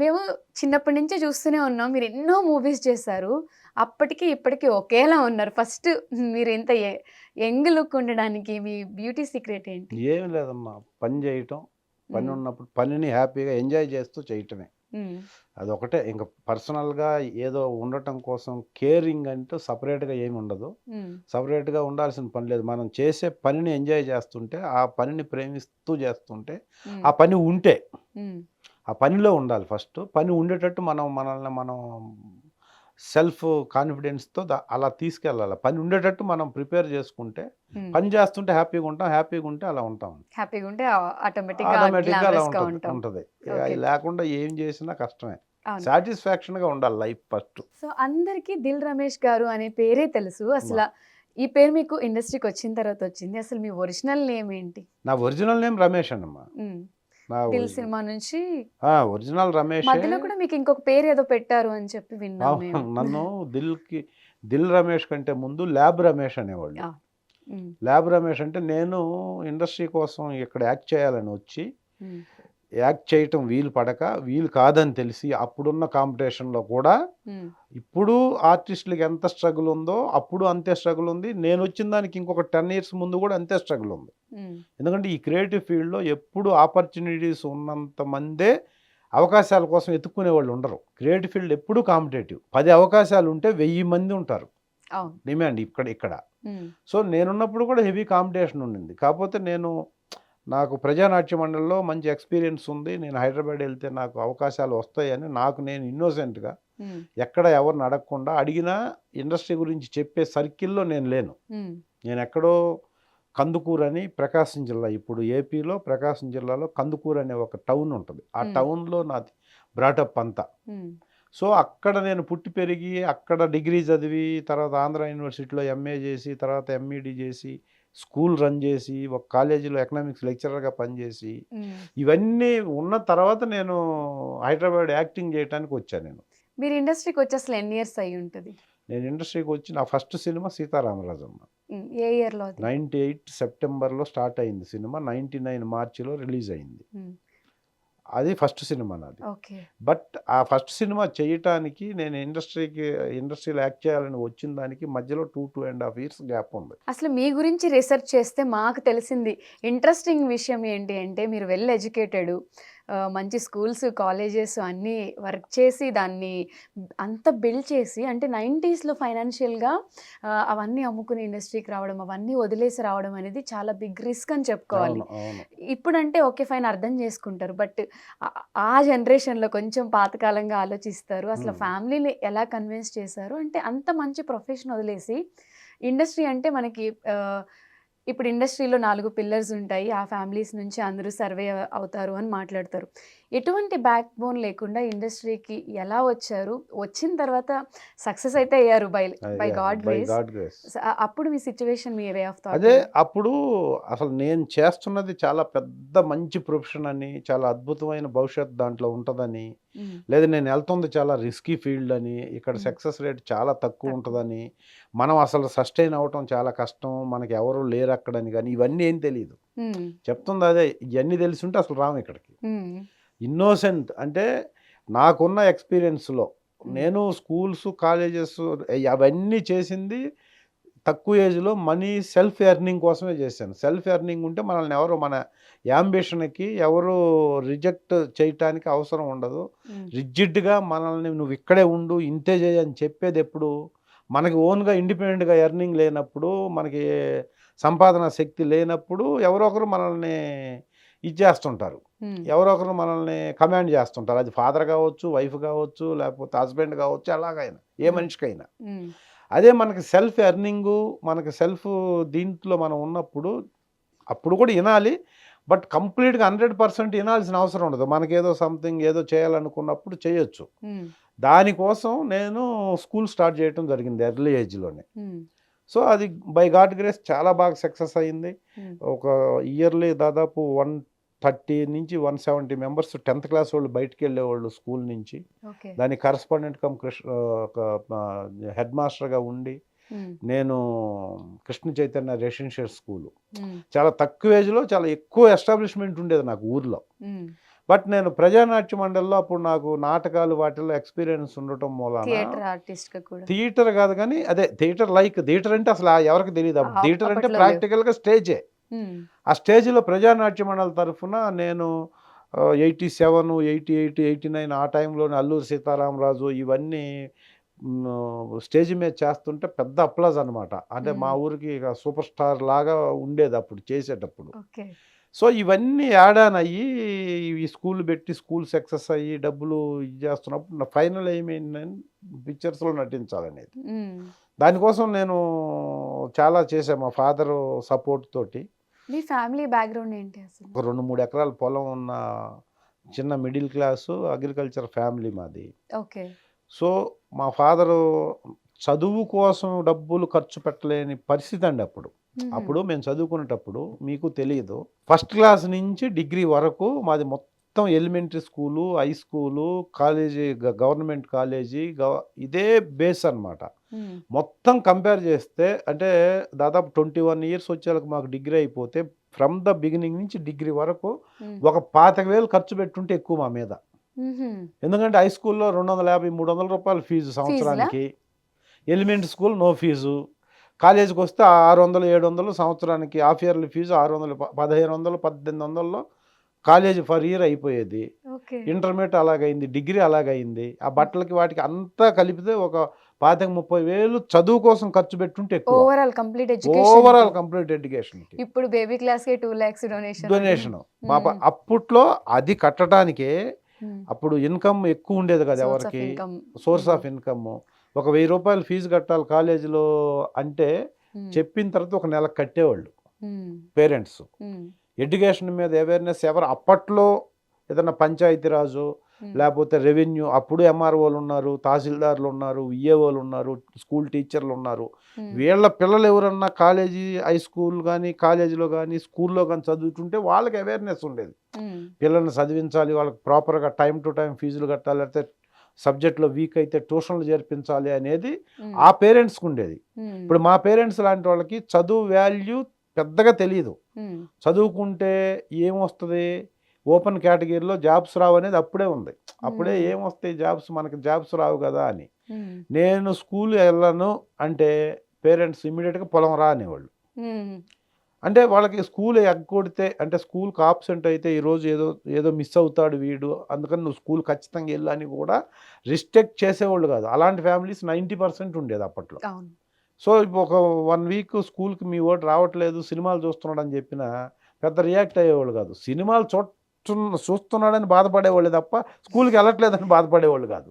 మేము చిన్నప్పటి నుంచే చూస్తూనే ఉన్నాం మీరు ఎన్నో మూవీస్ చేశారు అప్పటికి ఇప్పటికి ఒకేలా ఉన్నారు ఫస్ట్ మీరు ఇంత యంగ్ లుక్ ఉండడానికి మీ బ్యూటీ సీక్రెట్ ఏంటి ఏం లేదమ్మా పని చేయటం పని. ఉన్నప్పుడు పనిని హ్యాపీగా ఎంజాయ్ చేస్తూ చేయటమే. అదొకటే ఇంకా పర్సనల్గా ఏదో ఉండటం కోసం కేరింగ్ అంటూ సపరేట్గా ఏమి ఉండదు. సపరేట్గా ఉండాల్సిన పని లేదు మనం చేసే పనిని ఎంజాయ్ చేస్తుంటే ఆ పనిని ప్రేమిస్తూ చేస్తుంటే. ఆ పని ఉంటే. ఆ పనిలో ఉండాలి ఫస్ట్. పని ఉండేటట్టు మనం మనల్ని మనం సెల్ఫ్ కాన్ఫిడెన్స్తో అలా తీసుకెళ్ళాలి. పని ఉండేటట్టు మనం ప్రిపేర్ చేసుకుంటే. పని చేస్తుంటే హ్యాపీగా ఉంటాం హ్యాపీగా ఉంటే అలా ఉంటాం. హ్యాపీగా ఉంటే గా ఆటోమేటిక్గా అలా గా ఉంటుంది లేకుండా ఏం చేసినా కష్టమే. అవును. సాటిస్ఫాక్షన్గా ఉండాలి లైఫ్ ఫస్ట్. సో అందరికి దిల్ రమేష్ గారు అనే పేరే తెలుసు. అసలు ఈ పేరు మీకు ఇండస్ట్రీకి వచ్చిన తర్వాత వచ్చింది. అసలు మీ ఒరిజినల్ నేమ్ ఏంటి? నా ఒరిజినల్ నేమ్ రమేష్. నా దిల్ సినిమా నుంచి ఒరిజినల్ రమేష్ మధ్యలో కూడా మీకు ఇంకొక పేరు ఏదో పెట్టారు అని చెప్పి విన్నాం మేము నన్ను దిల్కి దిల్ రమేష్ కంటే ముందు ల్యాబ్ రమేష్ అనేవాళ్ళు. ల్యాబ్ రమేష్ అంటే నేను ఇండస్ట్రీ కోసం ఇక్కడ యాక్ట్ చేయాలని వచ్చి. యాక్ట్ చేయటం వీలు పడక వీలు కాదని తెలిసి అప్పుడున్న కాంపిటీషన్లో కూడా. ఇప్పుడు ఆర్టిస్టులకి ఎంత స్ట్రగుల్ ఉందో అప్పుడు అంతే స్ట్రగుల్ ఉంది నేను వచ్చిన దానికి ఇంకొక టెన్ ఇయర్స్ ముందు కూడా అంతే స్ట్రగుల్ ఉంది. ఎందుకంటే ఈ క్రియేటివ్ ఫీల్డ్లో ఎప్పుడు ఆపర్చునిటీస్ ఉన్నంత మందే అవకాశాల కోసం ఎత్తుక్కునే వాళ్ళు ఉండరు. క్రియేటివ్ ఫీల్డ్ ఎప్పుడూ కాంపిటేటివ్. పది అవకాశాలు ఉంటే వెయ్యి మంది ఉంటారు. డిమాండ్ ఇక్కడ ఇక్కడ. సో నేనున్నప్పుడు కూడా హెవీ కాంపిటీషన్ ఉండింది. కాకపోతే నేను నాకు ప్రజానాట్య మండలిలో మంచి ఎక్స్పీరియన్స్ ఉంది. నేను హైదరాబాద్ వెళ్తే నాకు అవకాశాలు వస్తాయని నాకు నేను ఇన్నోసెంట్గా. ఎక్కడ ఎవరిని అడగకుండా అడిగినా ఇండస్ట్రీ గురించి చెప్పే సర్కిల్లో నేను లేను. నేను ఎక్కడో కందుకూరు అని ప్రకాశం జిల్లా ఇప్పుడు ఏపీలో ప్రకాశం జిల్లాలో కందుకూరు అనే ఒక టౌన్ ఉంటుంది ఆ. టౌన్లో నాది బ్రాటప్ అంతా. సో అక్కడ నేను పుట్టి పెరిగి అక్కడ డిగ్రీ చదివి తర్వాత ఆంధ్ర యూనివర్సిటీలో ఎంఏ చేసి తర్వాత ఎంఈడి చేసి స్కూల్ రన్ చేసి ఒక కాలేజీలో ఎకనామిక్స్ లెక్చరర్గా పనిచేసి. ఇవన్నీ ఉన్న తర్వాత నేను హైదరాబాద్ యాక్టింగ్ చేయడానికి వచ్చాను నేను మీరు ఇండస్ట్రీకి వచ్చి అసలు ఎన్ని ఇయర్స్ అయి ఉంటుంది నేను ఇండస్ట్రీకి వచ్చి నా ఫస్ట్ సినిమా సీతారామరాజమ్మ మ్మ్. ఏ ఇయర్లో అది? నైంటీ ఎయిట్ సెప్టెంబర్లో స్టార్ట్ అయింది సినిమా నైంటీ నైన్ మార్చిలో రిలీజ్ అయింది. అది ఫస్ట్ సినిమా నాది. ఓకే. బట్ ఆ ఫస్ట్ సినిమా చేయటానికి నేను ఇండస్ట్రీకి ఇండస్ట్రీలో యాక్ట్ చేయాలని వచ్చిన దానికి మధ్యలో two two and half years gap ఉంది. అసలు మీ గురించి రీసెర్చ్ చేస్తే మాకు తెలిసింది ఇంట్రెస్టింగ్ విషయం ఏంటి అంటే మీరు వెల్ ఎడ్యుకేటెడ్ మంచి స్కూల్స్ కాలేజెస్ అన్నీ వర్క్ చేసి దాన్ని అంత బిల్డ్ చేసి అంటే నైంటీస్లో ఫైనాన్షియల్గా అవన్నీ అమ్ముకుని ఇండస్ట్రీకి రావడం అవన్నీ వదిలేసి రావడం అనేది చాలా బిగ్ రిస్క్ అని చెప్పుకోవాలి. ఇప్పుడంటే ఓకే ఫైన్ అర్థం చేసుకుంటారు. బట్ ఆ జనరేషన్లో కొంచెం పాతకాలంగా ఆలోచిస్తారు. అసలు. ఫ్యామిలీని ఎలా కన్విన్స్ చేశారు? అంటే అంత మంచి ప్రొఫెషన్ వదిలేసి ఇండస్ట్రీ అంటే మనకి ఇప్పుడు ఇండస్ట్రీలో నాలుగు పిల్లర్స్ ఉంటాయి. ఆ ఫ్యామిలీస్ నుంచి అందరూ సర్వే అవుతారు అని మాట్లాడతారు. ఎటువంటి బ్యాక్ బోన్ లేకుండా ఇండస్ట్రీకి ఎలా వచ్చారు? వచ్చిన తర్వాత సక్సెస్ అయితే అయ్యారు బై బై గాడ్ గ్రేస్ అప్పుడు మీ సిచ్యువేషన్ మీ వే ఆఫ్ అదే అప్పుడు అసలు నేను చేస్తున్నది చాలా పెద్ద మంచి ప్రొఫెషన్ అని చాలా అద్భుతమైన భవిష్యత్ దాంట్లో ఉంటుందని లేదా నేను వెళ్తుంది చాలా రిస్కీ ఫీల్డ్ అని ఇక్కడ. సక్సెస్ రేట్ చాలా తక్కువ. ఉంటుందని మనం అసలు సస్టైన్ అవ్వటం చాలా కష్టం మనకి ఎవరు లేరు అక్కడని కానీ ఇవన్నీ ఏం తెలియదు చెప్తుంది అదే ఇవన్నీ తెలిసి ఉంటే అసలు రాము ఇక్కడికి. ఇన్నోసెంట్ అంటే నాకున్న ఎక్స్పీరియన్స్లో నేను స్కూల్స్ కాలేజెస్ అవన్నీ చేసింది తక్కువ ఏజ్లో మనీ సెల్ఫ్ ఎర్నింగ్ కోసమే చేశాను. సెల్ఫ్ ఎర్నింగ్ ఉంటే మనల్ని ఎవరు మన యాంబిషన్కి ఎవరు రిజెక్ట్ చేయటానికి అవసరం ఉండదు. రిజిడ్గా మనల్ని నువ్వు ఇక్కడే ఉండు ఇంతే చేయి అని చెప్పేది ఎప్పుడు? మనకి ఓన్గా ఇండిపెండెంట్గా ఎర్నింగ్ లేనప్పుడు మనకి సంపాదన శక్తి లేనప్పుడు ఎవరో ఒకరు మనల్ని ఇచ్చేస్తుంటారు. ఎవరో ఒకరు మనల్ని కమాండ్ చేస్తుంటారు. అది ఫాదర్ కావచ్చు వైఫ్ కావచ్చు లేకపోతే హస్బెండ్ కావచ్చు ఎలాగైనా ఏ. మనిషికైనా. అదే మనకి సెల్ఫ్ ఎర్నింగ్ మనకి సెల్ఫ్ దీంట్లో మనం ఉన్నప్పుడు అప్పుడు కూడా వినాలి. బట్ కంప్లీట్గా హండ్రెడ్ పర్సెంట్ వినాల్సిన అవసరం ఉండదు. మనకేదో సంథింగ్ ఏదో చేయాలనుకున్నప్పుడు చేయొచ్చు. దానికోసం నేను స్కూల్ స్టార్ట్ చేయడం జరిగింది ఎర్లీ ఏజ్లోనే. సో అది బై గాడ్ గ్రేస్ చాలా బాగా సక్సెస్ అయ్యింది. ఒక ఇయర్లీ దాదాపు వన్ థర్టీ నుంచి one seventy members tenth class వాళ్ళు బయటికి వెళ్ళేవాళ్ళు స్కూల్ నుంచి. దానికి కరస్పాండెంట్ కమ్ కృష్ణ ఒక హెడ్ మాస్టర్గా ఉండి నేను కృష్ణ చైతన్య రెసిడెన్షియల్ స్కూల్. చాలా తక్కువ ఏజ్లో చాలా ఎక్కువ ఎస్టాబ్లిష్మెంట్ ఉండేది నాకు ఊర్లో. బట్ నేను ప్రజానాట్య మండలిలో అప్పుడు నాకు నాటకాలు వాటిల్లో ఎక్స్పీరియన్స్ ఉండటం మూలాన థియేటర్ కాదు కానీ అదే థియేటర్ లైక్ థియేటర్ అంటే అసలు ఎవరికి తెలియదు థియేటర్ అంటే. ప్రాక్టికల్గా స్టేజే. ఆ స్టేజ్లో ప్రజానాట్య మండలి తరఫున నేను eighty seven eighty eight eighty nine ఆ టైంలోనే అల్లూరి సీతారామరాజు ఇవన్నీ స్టేజ్ మీద చేస్తుంటే పెద్ద అప్లాజ్ అనమాట అంటే మా. ఊరికి ఇక సూపర్ స్టార్ లాగా ఉండేది అప్పుడు చేసేటప్పుడు. సో ఇవన్నీ యాడ్ ఆన్ అయ్యి ఈ స్కూల్ పెట్టి స్కూల్ సక్సెస్ అయ్యి డబ్బులు ఇది చేస్తున్నప్పుడు నా ఫైనల్ ఏమైందని పిక్చర్స్లో నటించాలనేది. దానికోసం నేను చాలా చేశాను మా ఫాదర్ సపోర్ట్ తోటి. మీ ఫ్యామిలీ బ్యాక్గ్రౌండ్ ఏంటి అసలు? ఒక రెండు మూడు ఎకరాల పొలం ఉన్న చిన్న మిడిల్ క్లాసు అగ్రికల్చర్ ఫ్యామిలీ మాది. ఓకే. సో మా ఫాదరు చదువు కోసం డబ్బులు ఖర్చు పెట్టలేని పరిస్థితి అండి అప్పుడు. అప్పుడు మేము చదువుకునేటప్పుడు మీకు తెలియదు ఫస్ట్ క్లాస్ నుంచి డిగ్రీ వరకు మాది మొత్తం elementary school high school college government college ఇదే బేస్ అన్నమాట. ఉమ్, మొత్తం కంపేర్ చేస్తే అంటే దాదాపు ట్వంటీ వన్ ఇయర్స్ వచ్చేలకు మాకు డిగ్రీ అయిపోతే ఫ్రమ్ ద బిగినింగ్ నుంచి డిగ్రీ వరకు ఉమ్, ఒక పాతిక వేలు ఖర్చు పెట్టుంటే ఎక్కువ మా మీద. ఉహుం, ఎందుకంటే హై స్కూల్లో రెండు వందల యాభై మూడు వందల రూపాయలు ఫీజు సంవత్సరానికి. ఎలిమెంటరీ స్కూల్ నో ఫీజు కాలేజీకి వస్తే ఆరు వందలు ఏడు వందలు సంవత్సరానికి హాఫ్ ఇయర్లీ ఫీజు ఆరు వందలు పదిహేను వందలు పద్దెనిమిది వందల్లో కాలేజీ ఫర్ ఇయర్ అయిపోయేది. ఇంటర్మీడియట్ అలాగైంది డిగ్రీ అలాగైంది. ఆ బట్టలకి వాటికి అంతా కలిపితే ఒక పాతిక ముప్పై వేలు చదువు కోసం ఖర్చు పెట్టుంటే overall complete education overall complete ఎడ్యుకేషన్కి ఇప్పుడు బేబీ క్లాస్కి టూ లాక్స్ డొనేషన్ డొనేషన్ మా ప- మ్మ్. అప్పట్లో అది కట్టడానికే అప్పుడు ఇన్కమ్ ఎక్కువ ఉండేది కదా ఎవరికి? సోర్స్ ఆఫ్ ఇన్కమ్ ఒక వెయ్యి రూపాయలు ఫీజు కట్టాలి కాలేజీలో అంటే చెప్పిన తర్వాత ఒక నెల కట్టేవాళ్ళు. పేరెంట్స్ ఎడ్యుకేషన్ మీద అవేర్నెస్ ఎవరు అప్పట్లో ఏదైనా పంచాయతీరాజు లేకపోతే రెవెన్యూ అప్పుడు ఎంఆర్ఓలు ఉన్నారు తహసీల్దార్లు ఉన్నారు విఏఓలు ఉన్నారు స్కూల్ టీచర్లు ఉన్నారు. వీళ్ళ పిల్లలు ఎవరన్నా కాలేజీ హై స్కూల్ కానీ కాలేజీలో కానీ స్కూల్లో కానీ చదువుతుంటే వాళ్ళకి అవేర్నెస్ ఉండేది. పిల్లల్ని చదివించాలి వాళ్ళకి ప్రాపర్గా టైం టు టైం ఫీజులు కట్టాలి లేకపోతే సబ్జెక్ట్లో వీక్ అయితే ట్యూషన్లు చేర్పించాలి అనేది ఆ పేరెంట్స్కి ఉండేది. ఇప్పుడు మా పేరెంట్స్ లాంటి వాళ్ళకి చదువు వాల్యూ పెద్దగా తెలియదు చదువుకుంటే ఏమొస్తుంది? ఓపెన్ కేటగిరీలో జాబ్స్ రావు అనేది అప్పుడే ఉంది. అప్పుడే. ఏమొస్తాయి జాబ్స్? మనకి జాబ్స్ రావు కదా అని. నేను స్కూల్ వెళ్ళను అంటే పేరెంట్స్ ఇమీడియట్గా పొలం రా అనేవాళ్ళు అంటే వాళ్ళకి స్కూల్ ఎగ్గొడితే అంటే స్కూల్కి ఆబ్సెంట్ అయితే ఈరోజు ఏదో ఏదో మిస్ అవుతాడు వీడు. అందుకని నువ్వు స్కూల్ ఖచ్చితంగా వెళ్ళు అని కూడా రిస్ట్రిక్ట్ చేసేవాళ్ళు కాదు. అలాంటి ఫ్యామిలీస్ నైంటీ పర్సెంట్ ఉండేది అప్పట్లో. సో ఇప్పుడు ఒక వన్ వీక్ స్కూల్కి మీ ఓటు రావట్లేదు సినిమాలు చూస్తున్నాడు అని చెప్పిన పెద్ద రియాక్ట్ అయ్యేవాళ్ళు కాదు. సినిమాలు చూస్తున్న చూస్తున్నాడని బాధపడేవాళ్ళు తప్ప స్కూల్కి వెళ్ళట్లేదని బాధపడేవాళ్ళు కాదు.